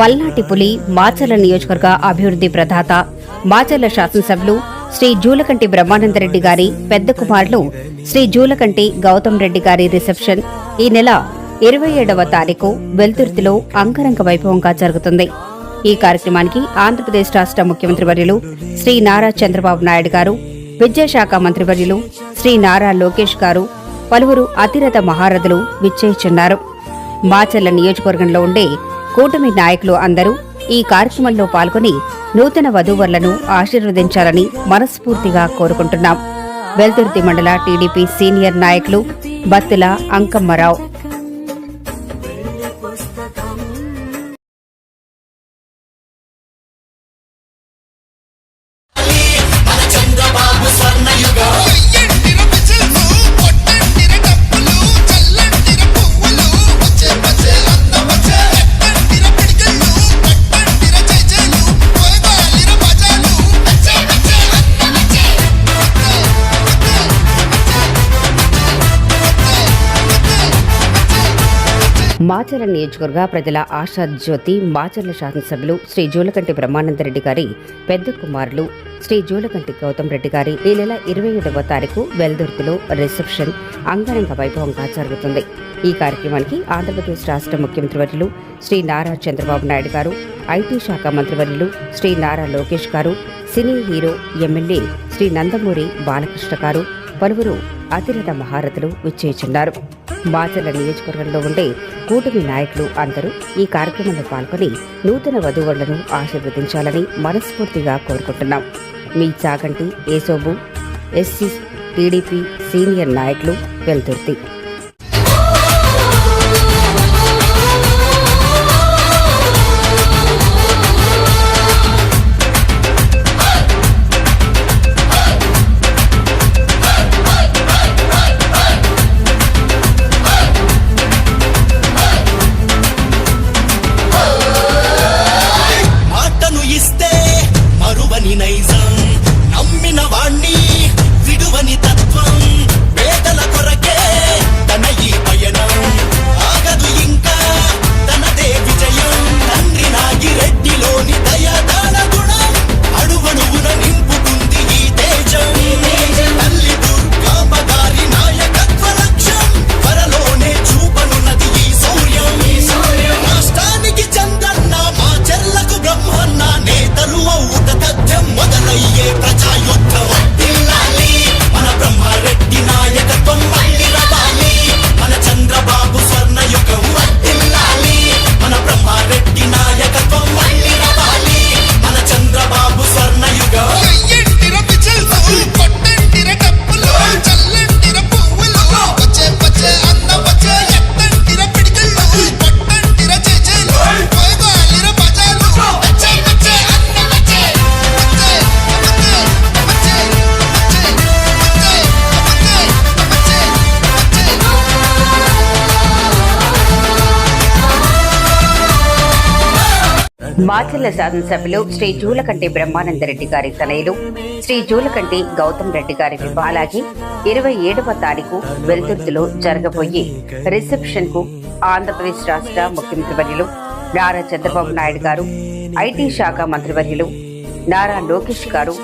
పల్నాటి పులి మాచర్ల నియోజకవర్గ అభివృద్ధి ప్రదాత మాచర్ల శాసనసభ్యులు శ్రీ జూలకంటి బ్రహ్మానందరెడ్డి గారి పెద్ద కుమారులు శ్రీ జూలకంటి గౌతమ్ రెడ్డి గారి రిసెప్షన్ ఈ నెల ఇరవై ఏడవ తారీఖు వెల్తుర్తిలో అంగరంగ వైభవంగా జరుగుతుంది. ఈ కార్యక్రమానికి ఆంధ్రప్రదేశ్ రాష్ట్ర ముఖ్యమంత్రి వర్యులు శ్రీ నారా చంద్రబాబు నాయుడు గారు విద్యాశాఖ మంత్రి వర్యులు శ్రీ నారా లోకేష్ గారు పలువురు అతిరథ మహారథులు విచ్చేయిచున్నారు. మాచర్ల నియోజకవర్గంలో ఉండే కూటమి నాయకులు అందరూ ఈ కార్యక్రమంలో పాల్గొని నూతన వధూవరులను ఆశీర్వదించాలని మనస్ఫూర్తిగా కోరుకుంటున్నాం. వెల్దుర్తి మండల టీడీపీ సీనియర్ నాయకులు బత్తుల అంకమ్మరావు. మాచర్ల నియోజకవర్గ ప్రజల ఆశా జ్యోతి మాచర్ల శాసనసభ్యులు శ్రీ జూలకంటి బ్రహ్మానందరెడ్డి గారి పెద్ద కుమారులు శ్రీ జూలకంటి గౌతమ్ రెడ్డి గారి ఈ నెల ఇరవై ఏడవ తారీఖు వెల్దుర్తిలో రిసెప్షన్ అంగరంగ వైభవంగా జరుగుతుంది. ఈ కార్యక్రమానికి ఆంధ్రప్రదేశ్ రాష్ట్ర ముఖ్యమంత్రివర్యులు శ్రీ నారా చంద్రబాబు నాయుడు గారు ఐటీ శాఖ మంత్రివర్యులు శ్రీ నారా లోకేష్ గారు cine hero MLA Shri Nandamuri Balakrishna గారు పలువురు అతిరథ మహారథులు విచ్చేయుచున్నారు మాచర్ల నియోజకవర్గంలో ఉండే కూటమి నాయకులు అందరూ ఈ కార్యక్రమంలో పాల్గొని నూతన వధువులను ఆశీర్వదించాలని మనస్ఫూర్తిగా కోరుకుంటున్నాం. మీ Chaganti Esobu SC TDP senior నాయకులు వెల్దుర్తి. మాచర్ల శాసనసభ్యులు శ్రీ జూలకంటి బ్రహ్మానందరెడ్డి గారి తనయులు శ్రీ జూలకంటి గౌతమ్ రెడ్డి గారి బాలాజీ ఇరవై ఏడవ తారీఖు వెల్తుర్తిలో జరగబోయే రిసెప్షన్కు ఆంధ్రప్రదేశ్ రాష్ట్ర ముఖ్యమంత్రి వర్యులు నారా చంద్రబాబు నాయుడు గారు ఐటీ శాఖ మంత్రివర్యులు నారా లోకేష్ గారు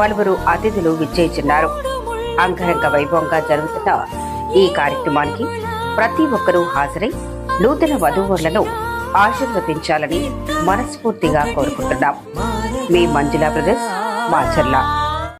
పలువురు అతిథులు విచ్చేయుచున్నారు అంగరంగ వైభవంగా జరుగుతున్న ఈ కార్యక్రమానికి ప్రతి ఒక్కరూ హాజరై నూతన వధువులను ఆశీర్వదించాలని మనస్ఫూర్తిగా కోరుకుంటున్నాం. మీ మంజులా బ్రదర్స్ మాచర్ల